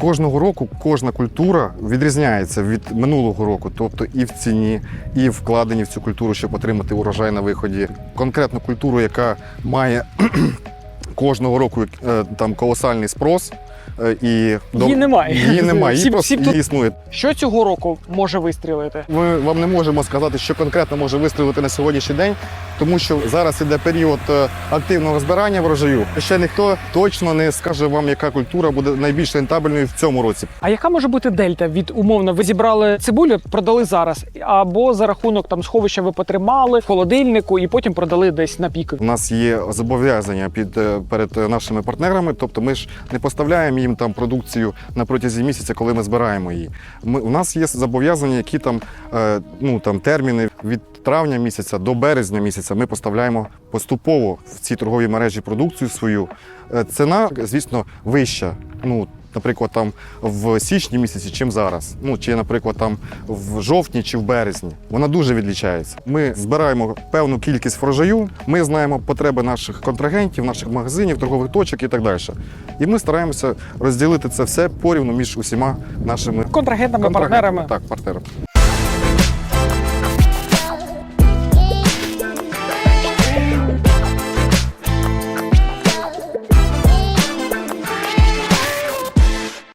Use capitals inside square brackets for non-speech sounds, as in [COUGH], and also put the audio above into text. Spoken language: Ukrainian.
Кожного року кожна культура відрізняється від минулого року, тобто і в ціні, і вкладені в цю культуру, щоб отримати урожай на виході. Конкретну культуру, яка має [CLEARS THROAT] кожного року е, там колосальний спрос. е, І Її немає. Її немає, її просто тут- існує. Що цього року може вистрілити? Ми вам не можемо сказати, що конкретно може вистрілити на сьогоднішній день, тому що зараз іде період е, активного збирання врожаю. Ще ніхто точно не скаже вам, яка культура буде найбільш рентабельною в цьому році. А яка може бути дельта від умовно? Ви зібрали цибулю, продали зараз, або за рахунок там сховища ви потримали в холодильнику і потім продали десь на пік. У нас є зобов'язання під е, перед нашими партнерами, тобто ми ж не поставляємо їм там продукцію на протязі місяця, коли ми збираємо її. Ми у нас є зобов'язання, які там е, ну там терміни від травня місяця до березня місяця. Ми поставляємо поступово в ці торгові мережі продукцію свою. Е, Ціна, звісно, вища. Ну Наприклад, там в січні місяці, чим зараз. Ну чи, наприклад, там в жовтні чи в березні. Вона дуже відлічається. Ми збираємо певну кількість врожаю. Ми знаємо потреби наших контрагентів, наших магазинів, торгових точок і так далі. І ми стараємося розділити це все порівну між усіма нашими Контрагентами, контрагентами. партнерами. Так, партнерами.